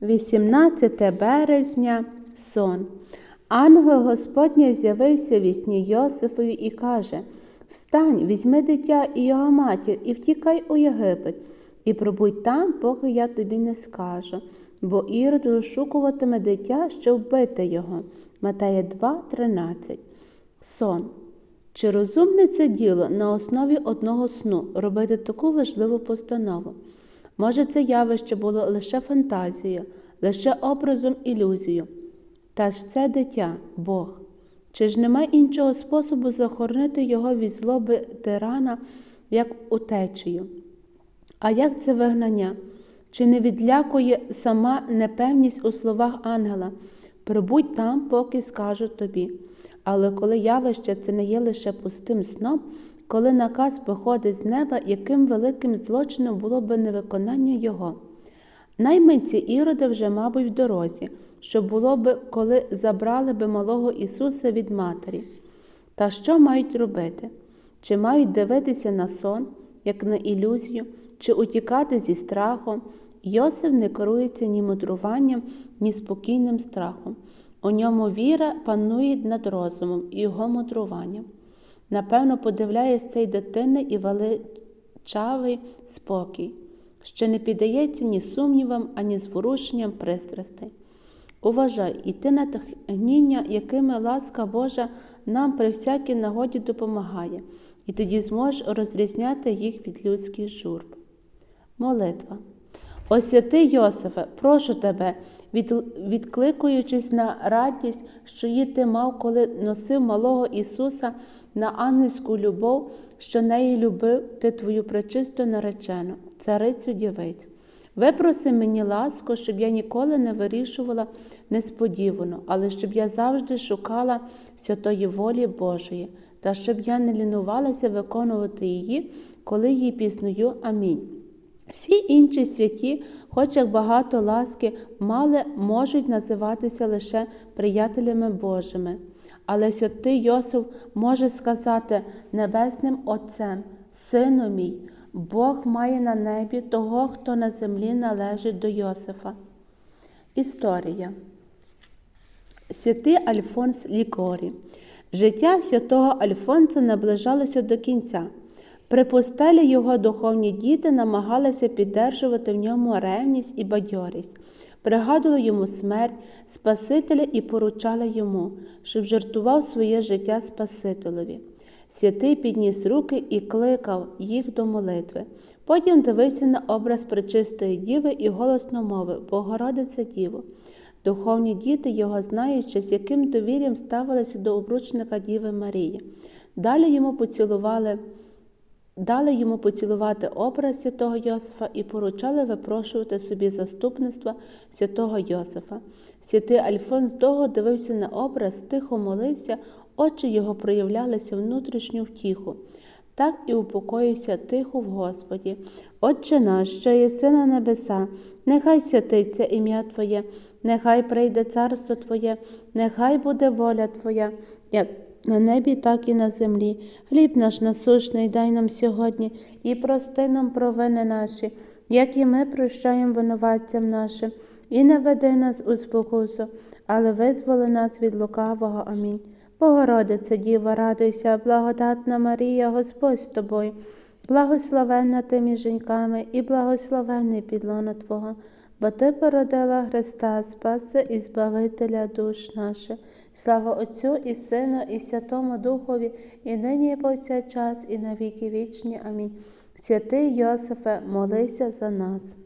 18 березня сон. Ангел Господній з'явився в сні Йосифові і каже Встань, візьми дитя і його матір, і втікай у Єгипет, і пробудь там, поки я тобі не скажу, бо Ірод розшукуватиме дитя, щоб вбити його. Матея 2,13. Сон. Чи розумне це діло на основі одного сну робити таку важливу постанову? Може, це явище було лише фантазією, лише образом ілюзією. Та ж це дитя, Бог. Чи ж нема іншого способу захоронити його від злоби тирана, як утечею? А як це вигнання? Чи не відлякує сама непевність у словах ангела? Прибудь там, поки скажу тобі. Але коли явище це не є лише пустим сном, коли наказ походить з неба, яким великим злочином було би невиконання його. Наймиці Іроди вже, мабуть, в дорозі, що було би, коли забрали би малого Ісуса від Матері. Та що мають робити? Чи мають дивитися на сон, як на ілюзію, чи утікати зі страхом? Йосиф не керується ні мудруванням, ні спокійним страхом. У ньому віра панує над розумом і його мудруванням. Напевно, подивляється цей дитини і величавий спокій, що не піддається ні сумнівам, ані зворушенням пристрастей. Уважай, і ти на тхніння, якими ласка Божа нам при всякій нагоді допомагає, і тоді зможеш розрізняти їх від людських журб. Молитва. О святий Йосифе, прошу тебе, відкликуючись на радість, що її ти мав, коли носив малого Ісуса на ангельську любов, що неї любив ти твою пречисту наречену, царицю дівиць. Випроси мені ласку, щоб я ніколи не вирішувала несподівано, але щоб я завжди шукала святої волі Божої, та щоб я не лінувалася виконувати її, коли її пізную. Амінь. Всі інші святі, хоч як багато ласки, мали, можуть називатися лише приятелями Божими. Але святий Йосиф може сказати Небесним Отцем, Сину мій, Бог має на небі того, хто на землі належить до Йосифа. Історія. Святий Альфонс Лікорі. Життя святого Альфонса наближалося до кінця. При постелі його духовні діти намагалися піддержувати в ньому ревність і бадьорість, пригадували йому смерть Спасителя і поручали йому, щоб жартував своє життя Спасителеві. Святий підніс руки і кликав їх до молитви. Потім дивився на образ пречистої діви і голосно мовив Богородице Діво. Духовні діти його знаючи, з яким довір'ям ставилися до обручника Діви Марії. Далі йому поцілували. Дали йому поцілувати образ святого Йосифа і поручали випрошувати собі заступництва святого Йосифа. Святий Альфонс довго дивився на образ, тихо молився, очі його проявлялися внутрішню втіху. Так і упокоївся тихо в Господі. Отче наш, що єси на небеса, нехай святиться ім'я Твоє, нехай прийде царство Твоє, нехай буде воля Твоя. як на небі, так і на землі. Хліб наш насущний дай нам сьогодні і прости нам провини наші, як і ми прощаємо винуватцям нашим, і не веди нас у спокусу, але визволи нас від лукавого. Амінь. Богородице, Діва, радуйся, благодатна Марія, Господь з тобою, благословенна ти між жінками і благословенний підлона Твого, бо Ти породила Христа, Спаса і Збавителя душ наших. Слава Отцю і Сину, і Святому Духові, і нині, і повсякчас, і на віки вічні. Амінь. Святий Йосифе, молися за нас.